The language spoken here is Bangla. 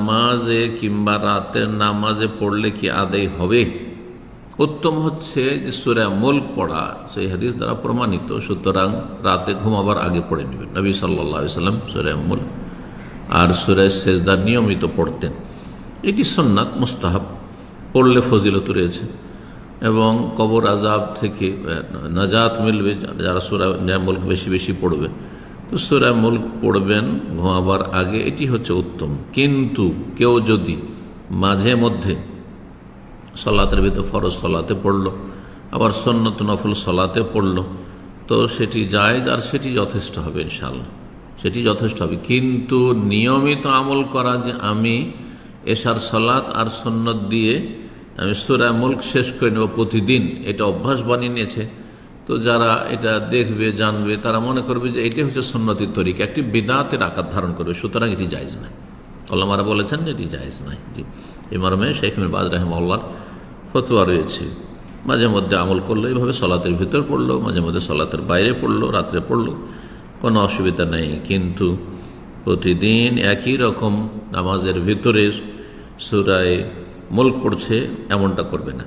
নামাজে কিংবা রাতের নামাজে পড়লে কি আদায় হবে? উত্তম হচ্ছে যে সুরা মুল্ক পড়া, সেই হাদিস দ্বারা প্রমাণিত। সুতরাং রাতে ঘুমাবার আগে পড়ে নেবেন। নবী সাল্লা সাল্লাম সুরা মুল্ক আর সুরায় সেজদার নিয়মিত পড়তেন। এটি সন্ন্যাত মুস্তাহাব। পড়লে ফজিলত রয়েছে এবং কবর আজাব থেকে নাজাত মিলবে। যারা সুরা মুল্ক বেশি বেশি পড়বে। সুরা মুল্ক পড়বেন, ঘুমাবার আগে এটি হচ্ছে উত্তম। কিন্তু কেউ যদি মাঝে মধ্যে সলাতের ভিতরে ফরজ সলাতে পড়ল, আবার সন্নত নফল সলাতে পড়ল, তো সেটি জায়েজ আর সেটি যথেষ্ট হবে ইনশাল্লাহ সেটি যথেষ্ট হবে। কিন্তু নিয়মিত আমল করা যে আমি এশার সলাত আর সন্নত দিয়ে আমি সুরা মুল্ক শেষ করে নেব প্রতিদিন, এটা অভ্যাস বানিয়ে নিয়েছে। তো যারা এটা দেখবে, জানবে, তারা মনে করবে যে এটি হচ্ছে সন্ন্যতির তরিকা। একটি বিদাতের আকার ধারণ করবে, সুতরাং এটি জায়জ নয়। আল্লামারা বলেছেন যে এটি জায়জ নয়। জি। এই মর্মে শেখ মিরবাজ রহমাল্লার ফতোয়া রয়েছে। মাঝে মধ্যে আমল করল এইভাবে সলাতের ভিতর পড়ল, মাঝে মধ্যে সলাতের বাইরে পড়ল, রাত্রে পড়ল। কোনো অসুবিধা নেই, কিন্তু প্রতিদিন একই রকম নামাজের ভিতরে সুরায় মুল্ক পড়ছে, এমনটা করবে না।